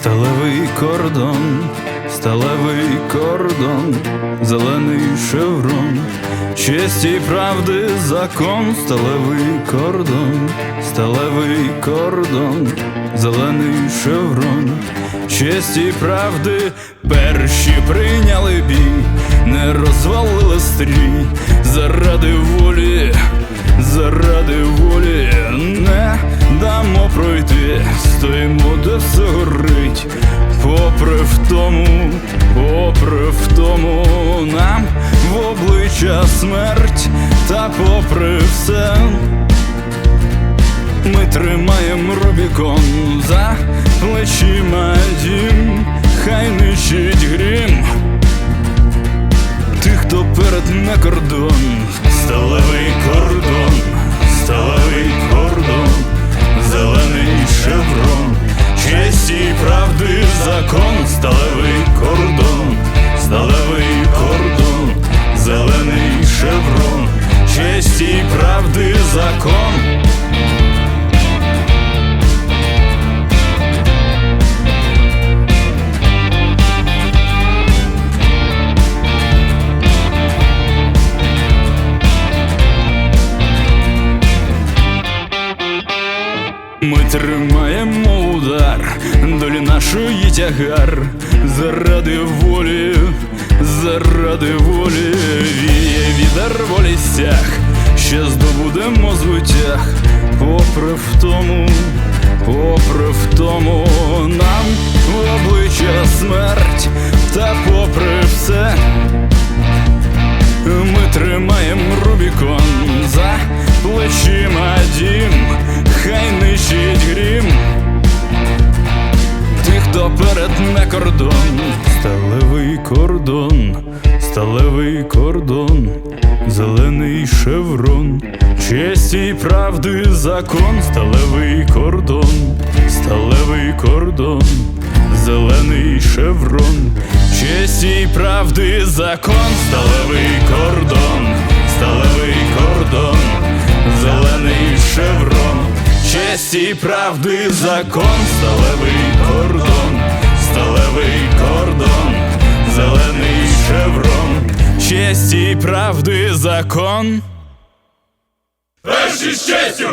сталевий кордон, сталевий кордон, зелений шеврон, честь і правди закон, сталевий кордон, сталевий кордон, зелений шеврон, честь і правди перші прийняли бій, не розвалили стрій. Заради волі, заради волі не дамо пройти, стоїмо, де все горить, попри втому, попри втому нам в обличчя смерть, та попри все. Ми тримаємо Рубікон за плечима дім, хай нищить грім. Тих, хто перед не кордон, сталевий кордон, сталевий закон, сталевий кордон, сталевий кордон, зелений шеврон, честь і правди закон. Ми тримаємо удар, долі нашої тягар, заради волі, заради волі, віє вітер волі стяг, ще здобудемо звитяг, попри втому, попри втому, нам в обличчя смерть, та попри все. Тих, хто перед не кордон, сталевий кордон, сталевий кордон, зелений шеврон, честь і правди закон, сталевий кордон, сталевий кордон, зелений шеврон, честь і правди закон, сталевий кордон, сталевий кордон, зелений шеврон, честь і правди закон, сталевий кордон, правди закон. Перші з честю!